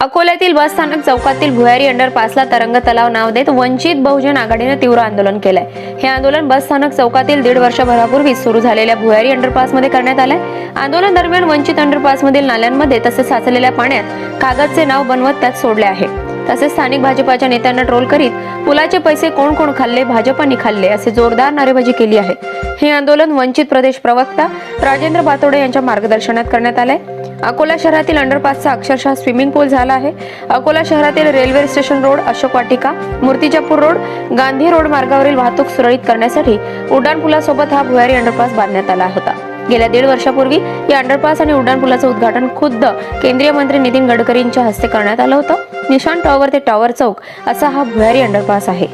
अकोल्यातील बस स्थानक चौकातील भुयारी अंडरपासला तरंग तलाव नाव देत वंचित बहुजन आघाडीने तीव्र आंदोलन केलंय. हे आंदोलन बस स्थानक चौकातील दीड वर्षभरापूर्वी सुरू झालेल्या भुयारी अंडरपासमध्ये करण्यात आलंय. आंदोलन दरम्यान वंचित अंडरपासमधील नाल्यांमध्ये तसेच साचलेल्या पाण्यात कागदचे नाव बनवत त्यात सोडले आहे. तसेच स्थानिक भाजपाच्या नेत्यांना ट्रोल करीत पुलाचे पैसे कोण कोण खाल्ले भाजपाने खाल्ले असे जोरदार नारेबाजी केली आहे. हे आंदोलन वंचित प्रदेश प्रवक्ता राजेंद्र बातोडे यांच्या मार्गदर्शनात करण्यात आलंय. अकोला शहरातील अंडरपासचा अक्षरशः स्विमिंग पूल झाला आहे. अकोला शहरातील railway station road Ashok Vatika Murtijapur road Gandhi road मार्गावरील वाहतूक सुरळीत करण्यासाठी उड्डाणपुलासोबत हा भुयारी अंडरपास बांधण्यात आला होता. गेल्या दीड वर्षापूर्वी या अंडरपास आणि उड्डाणपुलाचं उद्घाटन खुद्द केंद्रीय मंत्री नितीन गडकरींच्या हस्ते करण्यात आलं होतं. निशान टॉवर ते टॉवर चौक असा हा भुयारी अंडरपास आहे.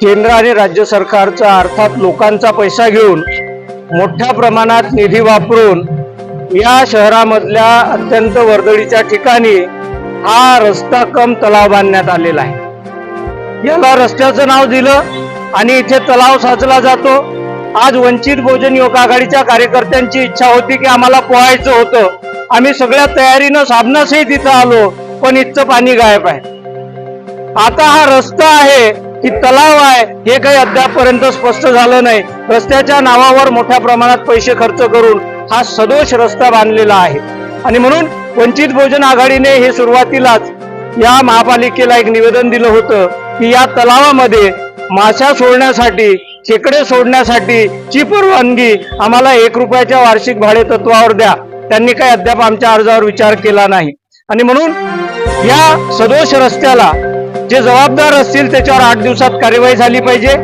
केंद्र आणि राज्य सरकारचा अर्थात लोकांचा पैसा घेऊन मोठ्या प्रमाणात निधी वापरून या शहरामधल्या अत्यंत वर्दळीच्या ठिकाणी हा रस्ता कम तलाव बांधण्यात आलेला आहे. याला रस्त्याचं नाव दिलं आणि इथे तलाव साचला जातो. आज वंचित बहुजन युवक आघाडीच्या कार्यकर्त्यांची इच्छा होती की आम्हाला पोहायचं होतं. आम्ही सगळ्या तयारीनं साबणासही तिथं आलो पण इथचं पाणी गायब आहे. आता हा रस्ता आहे की तलाव आहे हे काही अद्यापपर्यंत स्पष्ट झालं नाही. रस्त्याच्या नावावर मोठ्या प्रमाणात पैसे खर्च करून हा सदोष रस्ता बांधलेला आहे. आणि म्हणून वंचित बहुजन आघाडीने हे सुरुवातीलाच या महापालिकेला एक निवेदन दिलं होतं की या तलावामध्ये माशा सोडण्यासाठी खेकडे सोडण्यासाठी ची परवानगी आम्हाला एक रुपयाच्या वार्षिक भाडे तत्वावर द्या. त्यांनी काही अद्याप आमच्या अर्जावर विचार केला नाही. आणि म्हणून या सदोष रस्त्याला जे जबाबदार असतील त्याच्यावर आठ दिवसात कार्यवाही झाली पाहिजे.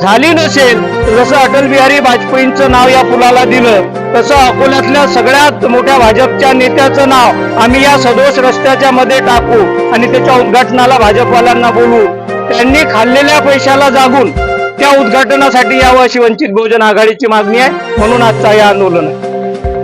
झाली नसेल जसं अटल बिहारी वाजपेयींचं नाव या पुलाला दिलं तसं अकोल्यातल्या सगळ्यात मोठ्या भाजपच्या नेत्याचं नाव आम्ही या सदोष रस्त्याच्या मध्ये टाकू आणि त्याच्या उद्घाटनाला भाजपवाल्यांना बोलू. त्यांनी खाल्लेल्या पैशाला जागून त्या उद्घाटनासाठी यावं अशी वंचित बहुजन आघाडीची मागणी आहे. म्हणून आजचा हे आंदोलन आहे.